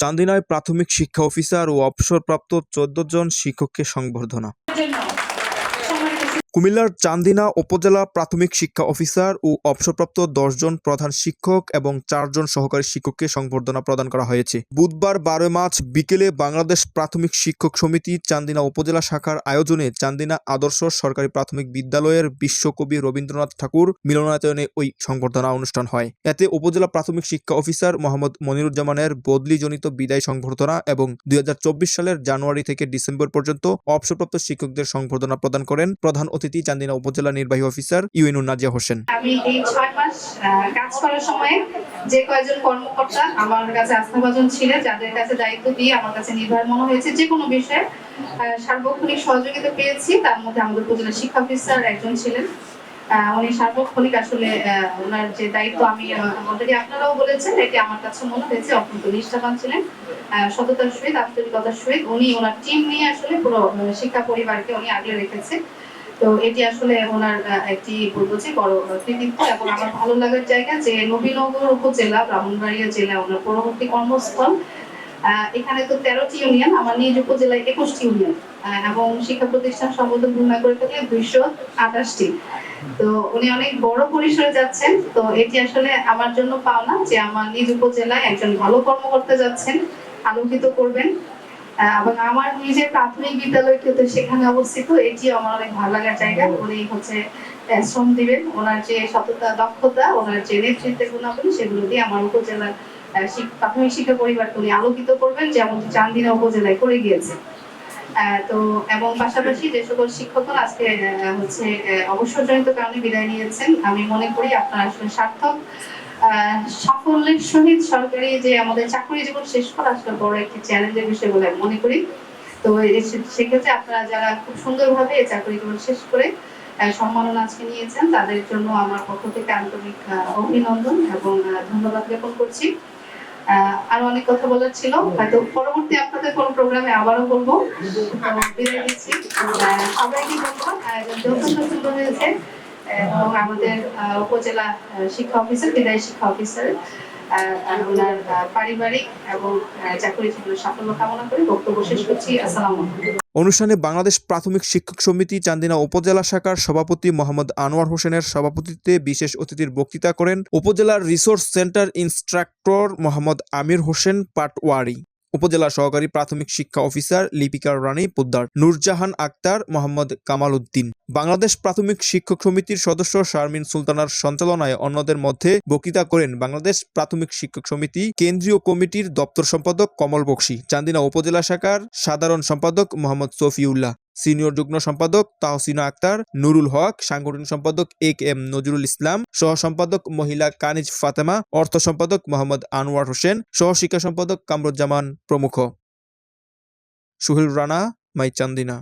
চান্দিনায় প্রাথমিক শিক্ষা অফিসার ও অবসরপ্রাপ্ত চোদ্দ জন শিক্ষককে সংবর্ধনা। কুমিল্লার চান্দিনা উপজেলা প্রাথমিক শিক্ষা অফিসার ও অবসরপ্রাপ্ত দশজন প্রধান শিক্ষক এবং চারজন সহকারী শিক্ষককে সংবর্ধনা প্রদান করা হয়েছে। বুধবার বারো মার্চ বিকেলে বাংলাদেশ প্রাথমিক শিক্ষক সমিতি চান্দিনা উপজেলা শাখার আয়োজনে চান্দিনা আদর্শ সরকারি প্রাথমিক বিদ্যালয়ের বিশ্বকবি রবীন্দ্রনাথ ঠাকুর মিলনায়তনে ওই সংবর্ধনা অনুষ্ঠান হয়। এতে উপজেলা প্রাথমিক শিক্ষা অফিসার মোহাম্মদ মনিরুজ্জামানের বদলিজনিত বিদায় সংবর্ধনা এবং দুই হাজার চব্বিশ সালের জানুয়ারি থেকে ডিসেম্বর পর্যন্ত অবসরপ্রাপ্ত শিক্ষকদের সংবর্ধনা প্রদান করেন প্রধান অতিথি চান্দিনা উপজেলা নির্বাহী অফিসার ইউএনুর নাজিয়া হোসেন। আমি এই ছয় মাস কাজ করার সময় যে কয়েকজন কর্মকর্তা আমার কাছে আস্থাভাজন ছিলেন, যাদের কাছে দায়িত্ব দিয়ে আমার কাছে নির্ভর মনে হয়েছে যে কোনো বিষয়ে সার্বক্ষণিক সহযোগিতা পেয়েছি। তার মধ্যে আমাদের উপজেলা শিক্ষা অফিসার একজন ছিলেন। উনি সার্বক্ষণিক আসলে ওনার যে দায়িত্ব আমি অলরেডি আপনারাও বলেছেন, এটি আমার কাছে মনে হয়েছে, অত্যন্ত নিষ্ঠাবান ছিলেন। সততার সহিত, আন্তরিকতার সহিত উনি ওনার টিম নিয়ে আসলে পুরো শিক্ষা পরিবারকে উনি আগলে রেখেছে। তো এটি আসলে ওনার একটি বলব যে বড় কৃতিত্ব এবং আমার ভালো লাগার জায়গা যে নবীনগর উপজেলা ব্রাহ্মণবাড়িয়া জেলা ওনার পরবর্তী কর্মস্থল। এখানে তো তেরোটি ইউনিয়ন আমার নিজ উপজেলায় একুশটি ইউনিয়ন। এবং শিক্ষা প্রতিষ্ঠান সম্বন্ধে করে থাকলে দুইশো আঠাশটি। তো উনি অনেক বড় পরিসরে যাচ্ছেন তো এটি আসলে আমার জন্য পাওনা যে আমার নিজ উপজেলায় একজন ভালো কর্মকর্তা যাচ্ছেন আলোকিত করবেন। এবং আমার নিজের প্রাথমিক বিদ্যালয়টি তো সেখানে অবস্থিত। এটিও আমার অনেক ভালো লাগার জায়গা। উনি হচ্ছে শ্রম দিবেন। ওনার যে সততা, দক্ষতা, ওনার যে নেতৃত্বের গুণাবলী, সেগুলো দিয়ে আমার উপজেলার প্রাথমিক শিক্ষা পরিবারকে উনি আলোকিত করবেন, যেমন চান্দিনা উপজেলায় করে গিয়েছে। তো, এবং পাশাপাশি যে সকল শিক্ষকরা আজকে হচ্ছে অবসরজনিত কারণে বিদায় নিয়েছেন, আমি মনে করি আপনারা আসলে সার্থক। সাফল্যের সহিত সরকারি যে আমাদের চাকরি জীবন শেষ করা আসলে বড় একটি চ্যালেঞ্জের বিষয় বলে মনে করি। তো সেক্ষেত্রে আপনারা যারা খুব সুন্দরভাবে চাকরি জীবন শেষ করে সম্মাননা আজকে নিয়েছেন, তাদের জন্য আমার পক্ষ থেকে আন্তরিক অভিনন্দন এবং ধন্যবাদ জ্ঞাপন করছি। আরও অনেক কথা বলার ছিল, হয়তো পরবর্তী আপনাদের কোনো প্রোগ্রামে আবারও বলব। সবাইকে যথেষ্ট সুন্দর হয়েছে। এবং আমাদের উপজেলা শিক্ষা অফিসার বিদায়ী শিক্ষা অফিসার ওনার পারিবারিক এবং আহ, চাকরি জীবনের সাফল্য কামনা করে বক্তব্য শেষ করছি। আসসালামু অনুষ্ঠানে বাংলাদেশ প্রাথমিক শিক্ষক সমিতি চান্দিনা উপজেলা শাখার সভাপতি মোহাম্মদ আনোয়ার হোসেনের সভাপতিত্বে বিশেষ অতিথির বক্তৃতা করেন উপজেলার resource centre instructor Mohammad Amir Hossain Patwari. উপজেলা সহকারী প্রাথমিক শিক্ষা অফিসার লিপিকার রানী পোদ্দার, নুরজাহান আক্তার, মোহাম্মদ কামাল উদ্দিন। বাংলাদেশ প্রাথমিক শিক্ষক সমিতির সদস্য শারমিন সুলতানার সঞ্চালনায় অন্যদের মধ্যে বক্তৃতা করেন বাংলাদেশ প্রাথমিক শিক্ষক সমিতি কেন্দ্রীয় কমিটির দপ্তর সম্পাদক কমল বক্সি, চান্দিনা উপজেলা শাখার সাধারণ সম্পাদক মোহাম্মদ সফিউল্লাহ সিনিয়র যুগ্ম সম্পাদক তাহসিনা আক্তার, নুরুল হক, সাংগঠনিক সম্পাদক এ কে এম নজরুল ইসলাম, সহ সম্পাদক মহিলা কানিজ ফাতেমা, অর্থ সম্পাদক মোহাম্মদ আনোয়ার হোসেন, সহ শিক্ষা সম্পাদক কামরুজ্জামান প্রমুখ। সুহেল রানা মাই চান্দিনা